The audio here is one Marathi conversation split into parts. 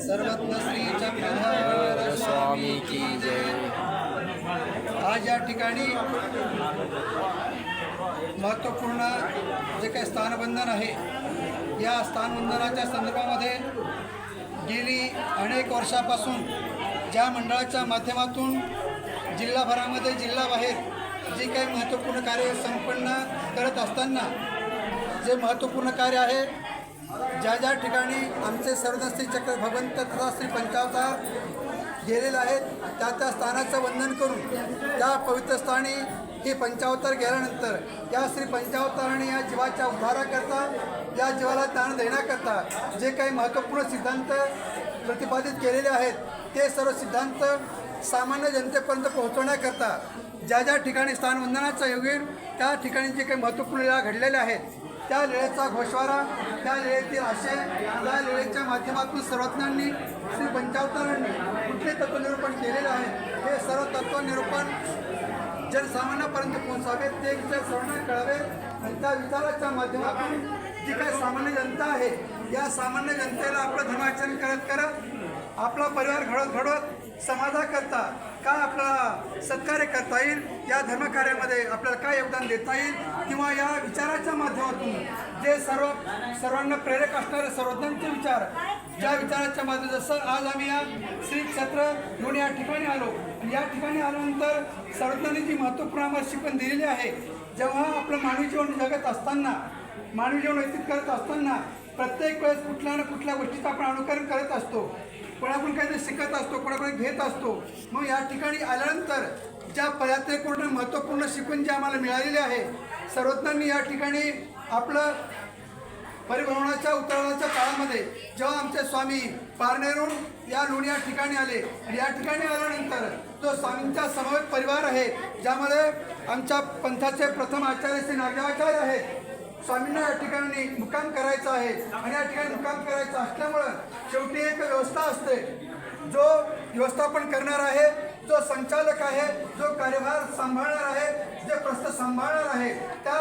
सर्वज्ञ श्री चक्रधर स्वामी की जय। आज या ठिकाणी महत्त्वपूर्ण जे काही स्थानबंधन आहे या स्थानबंधनाच्या संदर्भामध्ये गेली अनेक वर्षापासून ज्या मंडळाच्या माध्यमातून जिल्हाभरामध्ये जिल्हाबाहेर जे काही महत्त्वपूर्ण कार्य संपन्न करत असताना जे महत्त्वपूर्ण कार्य आहे ज्या ज्या ठिकाणी आमचे सर्वदस्ती चक्र भगवंत तथा श्री पंचावतार गेलेले आहेत त्या त्या स्थानाचं वंदन करून त्या पवित्र स्थानी हे पंचावतार गेल्यानंतर या श्री पंचावताराने या जीवाच्या उद्धाराकरता या जीवाला दान देण्याकरता जे काही महत्त्वपूर्ण सिद्धांत प्रतिपादित केलेले आहेत ते सर्व सिद्धांत सामान्य जनतेपर्यंत पोहोचवण्याकरता ज्या ज्या ठिकाणी स्थानवंदनाचा योग येईल त्या ठिकाणी जे काही महत्त्वपूर्ण घडलेले घडलेल्या आहेत त्या लेळेचा घोषवारा त्या लेळेतील आशय त्या लेळेच्या माध्यमातून सर्वज्ञांनी श्री पंचावतारांनी कुठले तत्वनिरूपण केलेलं आहे हे सर्व तत्वनिरूपण जनसामान्यापर्यंत पोहोचावे ते विचार सर्वांना कळावे आणि त्या विचाराच्या माध्यमातून जी काही सामान्य जनता आहे या सामान्य जनतेला आपलं धर्माचरण करत करत आपला परिवार घडत घडवत समाजाकरता काय आपल्याला सत्कार्य करता येईल? या धर्मकार्यामध्ये आपल्याला काय योगदान देता येईल? किंवा या विचाराच्या माध्यमातून जे सर्व सर्वांना प्रेरक असणारे सर्वज्ञांचे विचार ज्या विचाराच्या माध्यमातून जसं आज आम्ही या श्री क्षेत्र घेऊन या ठिकाणी आलो. या ठिकाणी आल्यानंतर सर्वज्ञांनी जी महत्त्वपूर्ण शिकवण दिलेली आहे. जेव्हा आपलं मानवी जीवन जगत असताना मानवी जीवन व्यतीत करत असताना प्रत्येक वेळेस कुठल्या ना कुठल्या गोष्टीचं आपण अनुकरण करत असतो. कोणाकडून काहीतरी शिकत असतो कोणाकडून घेत असतो. मग या ठिकाणी आल्यानंतर ज्या पदार्थपूर्ण महत्त्वपूर्ण शिकून जे आम्हाला मिळालेली आहे सर्वज्ञांनी या ठिकाणी आपलं परिभ्रमणाच्या उतरण्याच्या काळामध्ये जेव्हा आमचे स्वामी पारनेरून या लोणी या ठिकाणी आले आणि या ठिकाणी आल्यानंतर जो स्वामींचा समवेत परिवार आहे ज्यामध्ये आमच्या पंथाचे प्रथम आचार्य श्री नागदेवाचार्य आहेत. स्वामींना या ठिकाणी मुक्काम करायचा आहे. आणि या ठिकाणी मुक्काम करायचा असल्यामुळं शेवटी एक व्यवस्था असते. जो व्यवस्थापन करणार आहे जो संचालक आहे जो कार्यभार सांभाळणार आहे जे प्रस्त सांभाळणार आहे त्या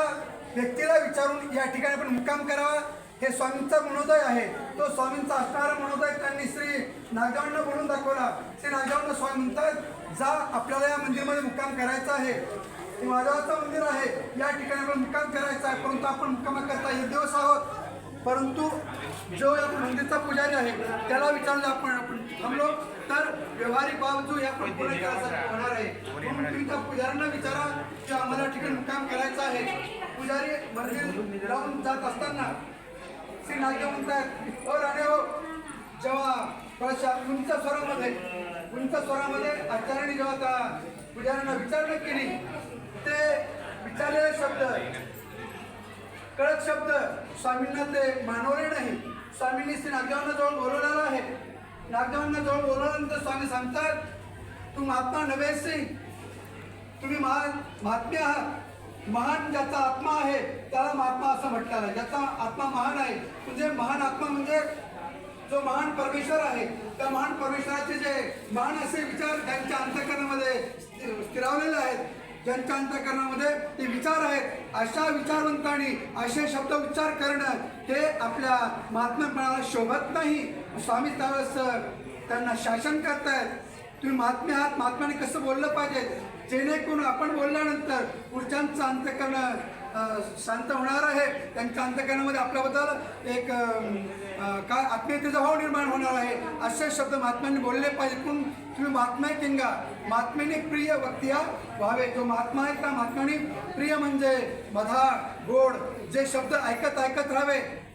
व्यक्तीला विचारून या ठिकाणी पण मुक्काम करावा हे स्वामींचा मनोदय आहे. तो स्वामींचा असणारा मनोदय त्यांनी श्री नागावनं बोलून दाखवला. श्री नागावनं स्वामी म्हणतात जा आपल्याला या मंदिरमध्ये मुक्काम करायचा आहे. हे मंदिर आहे. या ठिकाणी आपण मुक्काम करायचा आहे. परंतु आपण मुक्काम करता एक दिवस आहोत. परंतु जो या मंदिरचा पुजारी आहे त्याला विचारलं आपण आपण थांबलो. तर व्यवहारिक बाब जो या पूर्ण करायचा होणार आहे. म्हणून त्या पुजाऱ्यांना विचारा की आम्हाला ठिकाणी मुक्काम करायचा आहे. पुजारी मंदिर लावून जात असताना श्री नागे म्हणतात ओ राणे हो. जेव्हा थोड्याशा उंच स्वरामध्ये उंच स्वरामध्ये आचार्याने जेव्हा त्या पुजाऱ्यांना विचारणा केली ते विचारलेले शब्द. कळत शब्द. स्वामींना ते मानवले नाही. स्वामींनी श्री नागदेवांना जवळ बोलवलेला आहे. नागदेवांना जवळ बोलवल्यानंतर स्वामी सांगतात तू महात्मा नवे सिंग तुम्ही महान महात्मे आहात. महान ज्याचा आत्मा आहे त्याला महात्मा असं म्हटलेलं आहे. ज्याचा आत्मा महान आहे म्हणजे महान आत्मा म्हणजे जो महान परमेश्वर आहे त्या महान परमेश्वराचे जे महान असे विचार त्यांच्या अंतकरणामध्ये स्थिरावलेले आहेत ज्यांच्या अंतकरणामध्ये ते विचार आहेत. अशा विचारवंतांनी असे शब्द उच्चार करणं हे आपल्या महात्म्यापणाला शोभत नाही. स्वामी त्यावेळेस त्यांना शासन करतायत. तुम्ही महात्मे आहात महात्म्याने कसं बोललं पाहिजे? जेणेकरून आपण बोलल्यानंतर पुढच्यांचं अंतकरण शांत होणार आहे. त्यांच्या अंतकरणामध्ये आपल्याबद्दल एक अ, काय आत्मीयतेचा भाव निर्माण होणार आहे. असे शब्द महात्म्यांनी बोलले पाहिजे. पण तुम्ही महात्मा किंगा. महात्म्याने प्रिय व्यक्तिया व्हावे. जो महात्मा आहे त्या महात्म्याने प्रिय म्हणजे मधा गोड जे शब्द ऐकत ऐकत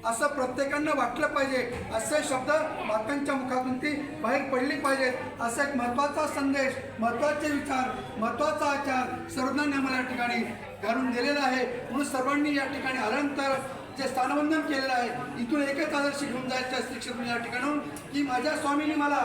असं प्रत्येकांना वाटलं पाहिजे. असे शब्द महात्म्यांच्या मुखातून ती बाहेर पडली पाहिजेत. असा एक महत्त्वाचा संदेश महत्त्वाचे विचार महत्त्वाचा आचार सर्वांनी आम्हाला या ठिकाणी घालून दिलेला आहे. म्हणून सर्वांनी या ठिकाणी आल्यानंतर जे स्थानवंदन केलेलं आहे इथून एकच आदर्श घेऊन जायचं असते शिक्षक या ठिकाणून की माझ्या स्वामींनी मला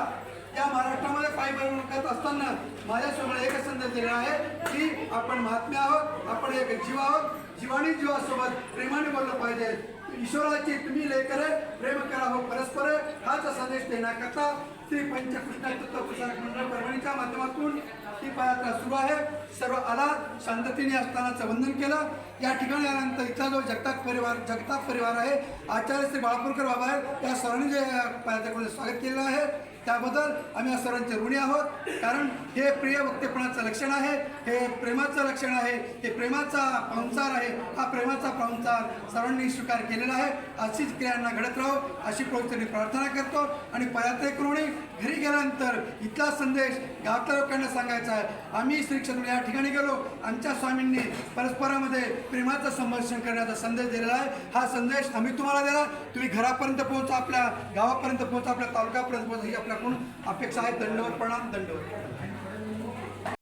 या महाराष्ट्रामध्ये पाय बळवून करत असताना माझ्या स्वामीला एकच संदेश दिलेला आहे की आपण महात्मे आहोत आपण एक जीव आहोत. जीवानी जीवासोबत प्रेमाने बोललं पाहिजे. ईश्वराची तुम्ही लेकर प्रेम करा हो परस्पर हाच संदेश देण्याकरता श्री पंचकृष्ण तत्वप्रसारक मंडळ परभणीच्या माध्यमातून ही पायात्रा सुरू आहे. सर्व आला शांततेने असतानाचं वंदन केलं. या ठिकाणी आल्यानंतर इथला जो जगताप परिवार जगताप परिवार आहे आचार्य श्री बाळापूरकर बाबा आहेत या सर्वांनी जे पदयात्रेमध्ये स्वागत केलेलं आहे. त्याबद्दल आम्ही या सर्वांचे ऋणी आहोत. कारण हे प्रिय वक्तेपणाचं लक्षण आहे हे प्रेमाचं लक्षण आहे हे प्रेमाचा पाहुणचार आहे हा प्रेमाचा पाहुणचार सर्वांनी स्वीकार केलेला आहे. अशीच क्रियांना घडत राहो अशी प्रवृत्तीने प्रार्थना करतो आणि पयात्रेकरूने घरी गेल्यानंतर इथला संदेश गावच्या लोकांना सांगायचा आहे. आम्ही श्री क्षेत्र या ठिकाणी गेलो. आमच्या स्वामींनी परस्परामध्ये प्रेमाचं संभाषण करण्याचा संदेश दिलेला आहे. हा संदेश आम्ही तुम्हाला दिला. तुम्ही घरापर्यंत पोहोचा आपल्या गावापर्यंत पोहोचा आपल्या तालुक्यापर्यंत पोहोचा ही आपल्याकडून अपेक्षा आहे दंडवत प्रणाम दंडवत.